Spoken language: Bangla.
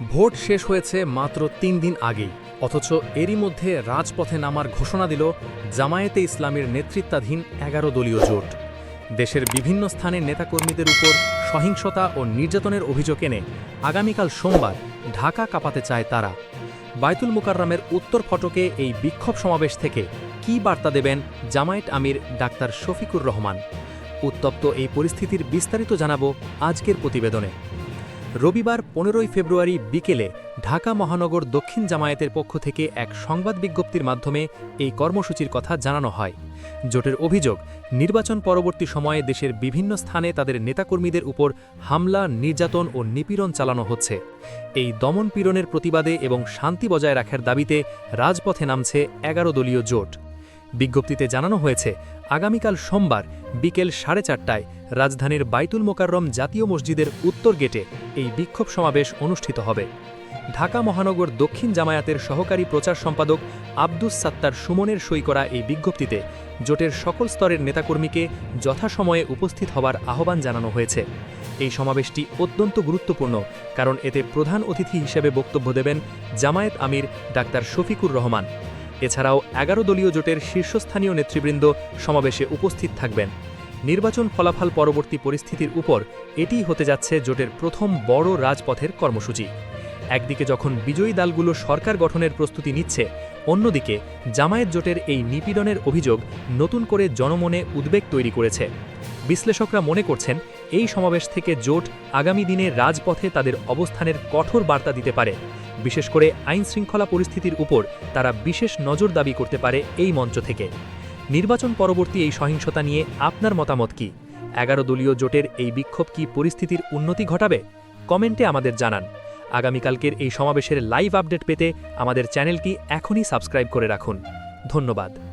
ভোট শেষ হয়েছে মাত্র তিন দিন আগেই। অথচ এরই মধ্যে রাজপথে নামার ঘোষণা দিল জামায়েতে ইসলামের নেতৃত্বাধীন এগারো দলীয় জোট। দেশের বিভিন্ন স্থানে নেতাকর্মীদের উপর সহিংসতা ও নির্যাতনের অভিযোগ এনে আগামীকাল সোমবার ঢাকা কাঁপাতে চায় তারা। বায়তুল মুকাররামের উত্তর ফটকে এই বিক্ষোভ সমাবেশ থেকে কী বার্তা দেবেন জামায়াত আমির ডাক্তার শফিকুর রহমান? উত্তপ্ত এই পরিস্থিতির বিস্তারিত জানাব আজকের প্রতিবেদনে। রবিবার পনেরোই ফেব্রুয়ারি বিকেলে ঢাকা মহানগর দক্ষিণ জামায়াতের পক্ষ থেকে এক সংবাদ বিজ্ঞপ্তির মাধ্যমে এই কর্মসূচির কথা জানানো হয়। জোটের অভিযোগ, নির্বাচন পরবর্তী সময়ে দেশের বিভিন্ন স্থানে তাদের নেতাকর্মীদের উপর হামলা, নির্যাতন ও নিপীড়ন চালানো হচ্ছে। এই দমন পীড়নের প্রতিবাদে এবং শান্তি বজায় রাখার দাবিতে রাজপথে নামছে এগারো দলীয় জোট। বিজ্ঞপ্তিতে জানানো হয়েছে আগামীকাল সোমবার বিকেল সাড়ে চারটায় রাজধানীর বাইতুল মোকাররম জাতীয় মসজিদের উত্তর গেটে এই বিক্ষোভ সমাবেশ অনুষ্ঠিত হবে। ঢাকা মহানগর দক্ষিণ জামায়াতের সহকারী প্রচার সম্পাদক আব্দুস সাত্তার সুমনের সই করা এই বিজ্ঞপ্তিতে জোটের সকল স্তরের নেতাকর্মীকে যথাসময়ে উপস্থিত হবার আহ্বান জানানো হয়েছে। এই সমাবেশটি অত্যন্ত গুরুত্বপূর্ণ কারণ এতে প্রধান অতিথি হিসেবে বক্তব্য দেবেন জামায়াত আমির ডাক্তার শফিকুর রহমান। এছাড়াও এগারো দলীয় জোটের শীর্ষস্থানীয় নেতৃবৃন্দ সমাবেশে উপস্থিত থাকবেন। নির্বাচন ফলাফল পরবর্তী পরিস্থিতির উপর এটিই হতে যাচ্ছে জোটের প্রথম বড় রাজপথের কর্মসূচি। একদিকে যখন বিজয়ী দলগুলো সরকার গঠনের প্রস্তুতি নিচ্ছে অন্যদিকে, জামায়াত জোটের এই নিপীড়নের অভিযোগ নতুন করে জনমনে উদ্বেগ তৈরি করেছে। বিশ্লেষকরা মনে করছেন, এই সমাবেশ থেকে জোট আগামী দিনে রাজপথে তাদের অবস্থানের কঠোর বার্তা দিতে পারে। বিশেষ করে আইন শৃঙ্খলা পরিস্থিতির উপর তারা বিশেষ নজর দাবি করতে পারে এই মঞ্চ থেকে। নির্বাচন পরবর্তী এই সহিংসতা নিয়ে আপনার মতামত কি? এগারো দলীয় জোটের এই বিক্ষোভ কি পরিস্থিতির উন্নতি ঘটাবে? কমেন্টে আমাদের জানান। আগামীকালকের এই সমাবেশের লাইভ আপডেট পেতে আমাদের চ্যানেলটি এখনই সাবস্ক্রাইব করে রাখুন। ধন্যবাদ।